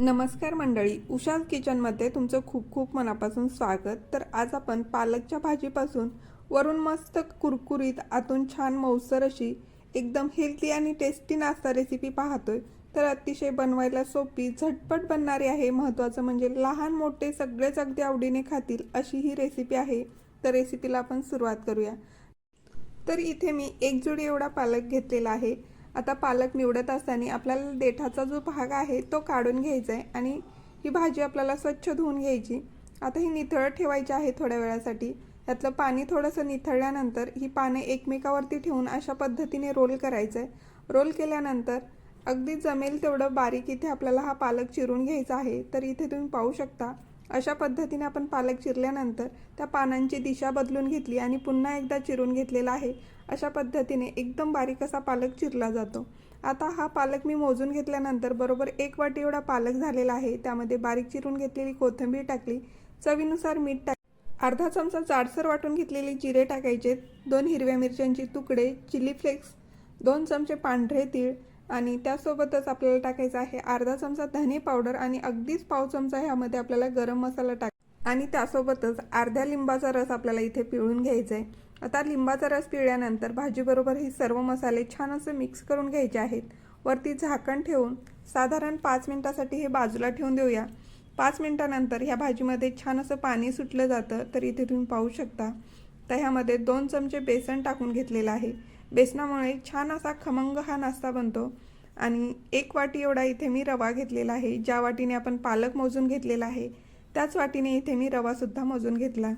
नमस्कार मंडळी उषाज किचनमध्ये तुमचं खूप खूप मनापासून स्वागत. तर आज आपण पालकच्या भाजीपासून वरून मस्त कुरकुरीत आतून छान मौसर अशी एकदम हेल्दी आणि टेस्टी नाश्ता रेसिपी पाहतोय. तर अतिशय बनवायला सोपी झटपट बनणारी आहे. महत्त्वाचं म्हणजे लहान मोठे सगळेच अगदी आवडीने खातील अशी ही रेसिपी आहे. तर रेसिपीला आपण सुरुवात करूया. तर इथे मी एक जोडी एवढा पालक घेतलेला आहे. आता पालक निवडत असताना आपल्याला देठाचा जो भाग आहे तो काढून घ्यायचा आहे आणि ही भाजी आपल्याला स्वच्छ धुवून घ्यायची. आता ही निथळ ठेवायची आहे थोड्या वेळासाठी. त्यातलं पाणी थोडंसं निथळल्यानंतर ही पाने एकमेकावरती ठेवून अशा पद्धतीने रोल करायचं आहे रोल केल्यानंतर अगदी जमेल तेवढं बारीक इथे आपल्याला हा पालक चिरून घ्यायचा आहे. तर इथे तुम्ही पाहू शकता अशा पद्धतीने आपण पालक चिरल्यानंतर त्या पानांची दिशा बदलून घेतली आणि पुन्हा एकदा चिरून घेतलेला आहे. अशा पद्धतीने एकदम बारीक असा पालक चिरला जातो. आता हा पालक मी मोजून घेतल्यानंतर बरोबर एक वाटी एवढा पालक झालेला आहे. त्यामध्ये बारीक चिरून घेतलेली कोथिंबीर टाकली. चवीनुसार मीठ टाक अर्धा चमचा जाडसर वाटून घेतलेले जिरे टाकायचे. दोन हिरव्या मिरच्यांचे तुकडे चिली फ्लेक्स दोन चमचे पांढरे तीळ आणि त्यासोबतच आपल्याला टाकायचं आहे अर्धा चमचा धने पावडर आणि अगदीच पाव चमचा ह्यामध्ये आपल्याला गरम मसाला टाक आणि त्यासोबतच अर्ध्या लिंबाचा रस आपल्याला इथे पिळून घ्यायचा आहे आता लिंबाचा रस पिळल्यानंतर भाजीबरोबर हे सर्व मसाले छान असं मिक्स करून घ्यायचे आहेत. वरती झाकण ठेवून साधारण पाच मिनिटासाठी हे बाजूला ठेवून देऊया. पाच मिनिटानंतर ह्या भाजीमध्ये छान असं पाणी सुटलं जातं तर इथे तुम्ही पाहू शकता. तर ह्यामध्ये दोन चमचे बेसन टाकून घेतलेलं आहे. बेसनामुळे छान असा खमंग हा नाश्ता बनतो. आणि एक वाटी एवढा इथे मी रवा घेतलेला आहे ज्या वाटीने आपण पालक मोजून घेतलेला आहे त्याच वाटीने इथे मी रवासुद्धा मोजून घेतला.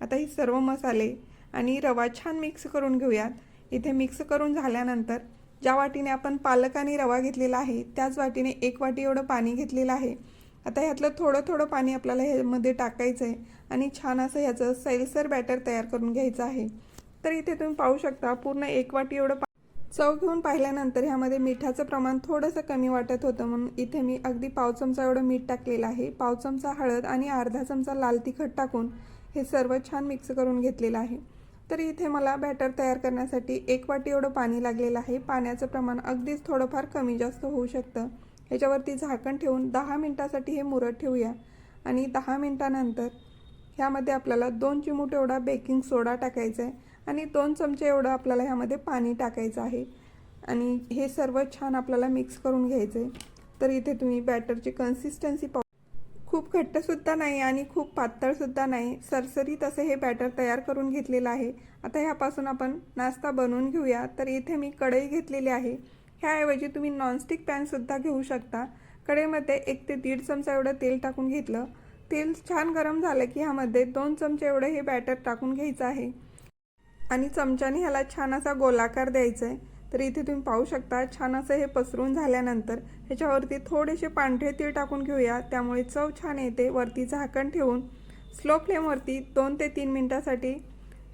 आता हे सर्व मसाले आणि रवा छान मिक्स करून घेऊयात. इथे मिक्स करून झाल्यानंतर ज्या वाटीने आपण पालक आणि रवा घेतलेला आहे त्याच वाटीने एक वाटी एवढं पाणी घेतलेलं आहे. आता ह्यातलं थोडं थोडं पाणी आपल्याला ह्यामध्ये टाकायचं आहे आणि छान असं ह्याचं सैलसर बॅटर तयार करून घ्यायचं आहे. तर इथे तुम्ही पाहू शकता पूर्ण एक वाटी एवढं चव घेऊन पाहिल्यानंतर ह्यामध्ये मिठाचं प्रमाण थोडंसं कमी वाटत होतं. म्हणून इथे मी अगदी पाव चमचा एवढं मीठ टाकलेलं आहे. पाव चमचा हळद आणि अर्धा चमचा लाल तिखट टाकून हे सर्व छान मिक्स करून घेतलेलं आहे. तर इथे मला बॅटर तयार करण्यासाठी एक वाटी एवढं पाणी लागलेलं आहे. पाण्याचं प्रमाण अगदीच थोडंफार कमी जास्त होऊ शकतं. ह्याच्यावरती झाकण ठेवून दहा मिनटासाठी हे मुरत ठेवूया. आणि दहा मिनटानंतर ह्यामध्ये आपल्याला दोन चिमूट एवढा बेकिंग सोडा टाकायचा आहे. आणि दोन चमचे एवढं आपल्याला ह्यामध्ये पाणी टाकायचं आहे. आणि हे सर्व छान आपल्याला मिक्स करून घ्यायचं आहे तर इथे तुम्ही बॅटरची कन्सिस्टन्सी पाहू खूप घट्टसुद्धा नाही आणि खूप पातळसुद्धा नाही. सरसरीत असं हे बॅटर तयार करून घेतलेलं आहे. आता ह्यापासून आपण नाश्ता बनवून घेऊया. तर इथे मी कढई घेतलेली आहे. ह्याऐवजी तुम्ही नॉनस्टिक पॅनसुद्धा घेऊ शकता. कढईमध्ये एक ते दीड चमचा एवढं तेल टाकून घेतलं. तेल छान गरम झालं की ह्यामध्ये दोन चमचे एवढं हे बॅटर टाकून घ्यायचं आहे. आणि चमच्याने ह्याला छान असा गोलाकार द्यायचा आहे तर इथे तुम्ही पाहू शकता छान असं हे पसरून झाल्यानंतर ह्याच्यावरती थोडेसे पांढरे तीळ टाकून घेऊया. त्यामुळे चव छान येते. वरती झाकण ठेवून स्लो फ्लेमवरती दोन ते तीन मिनटासाठी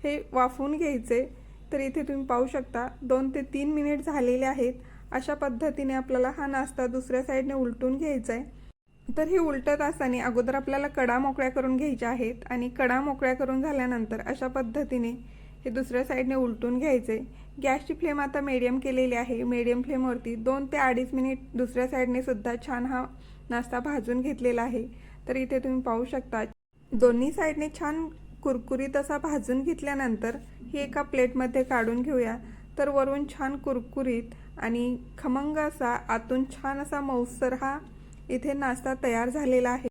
हे वाफवून घ्यायचे. तर इथे तुम्ही पाहू शकता दोन ते तीन मिनिट झालेले आहेत. अशा पद्धतीने आपल्याला हा नाश्ता दुसऱ्या साईडने उलटून घ्यायचा आहे तर हे उलटत असताना अगोदर आपल्याला कडा मोकळ्या करून घ्यायच्या आहेत. आणि कडा मोकळ्या करून झाल्यानंतर अशा पद्धतीने हे दुसऱ्या साईडने उलटून घ्यायचे. गॅसची फ्लेम आता मीडियम केलेली आहे. मीडियम फ्लेमवरती दोन ते अडीच मिनिट दुसऱ्या साईडने सुद्धा छान हा नाश्ता भाजून घेतलेला आहे. तर इथे तुम्ही पाहू शकता दोन्ही साईडने छान कुरकुरीत असा भाजून घेतल्यानंतर ही एका प्लेटमध्ये काढून घेऊया. तर वरून छान कुरकुरीत आणि खमंग असा आतून छान असा मऊसर हा इथे नाश्ता तयार झालेला आहे.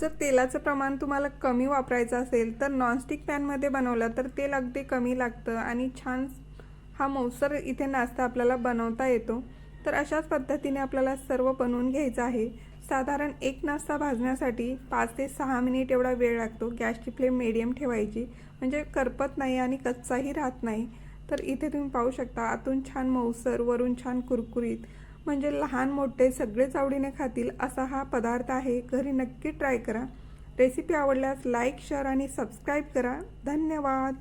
जर तेलाचं प्रमाण तुम्हाला कमी वापरायचं असेल तर नॉनस्टिक पॅनमध्ये बनवलं तर तेल अगदी कमी लागतं आणि छान हा मौसर इथे नाश्ता आपल्याला बनवता येतो. तर अशाच पद्धतीने आपल्याला सर्व बनवून घ्यायचं आहे. साधारण एक नाश्ता भाजण्यासाठी पाच ते सहा मिनिट एवढा वेळ लागतो गॅसची फ्लेम मिडियम ठेवायची. म्हणजे करपत नाही आणि कच्चाही राहत नाही. तर इथे तुम्ही पाहू शकता आतून छान मऊसर वरून छान कुरकुरीत म्हणजे लहान मोठे सगळेच आवडीने खातील असा हा पदार्थ आहे. घरी नक्की ट्राय करा. रेसिपी आवडल्यास लाईक शेअर आणि सबस्क्राईब करा. धन्यवाद.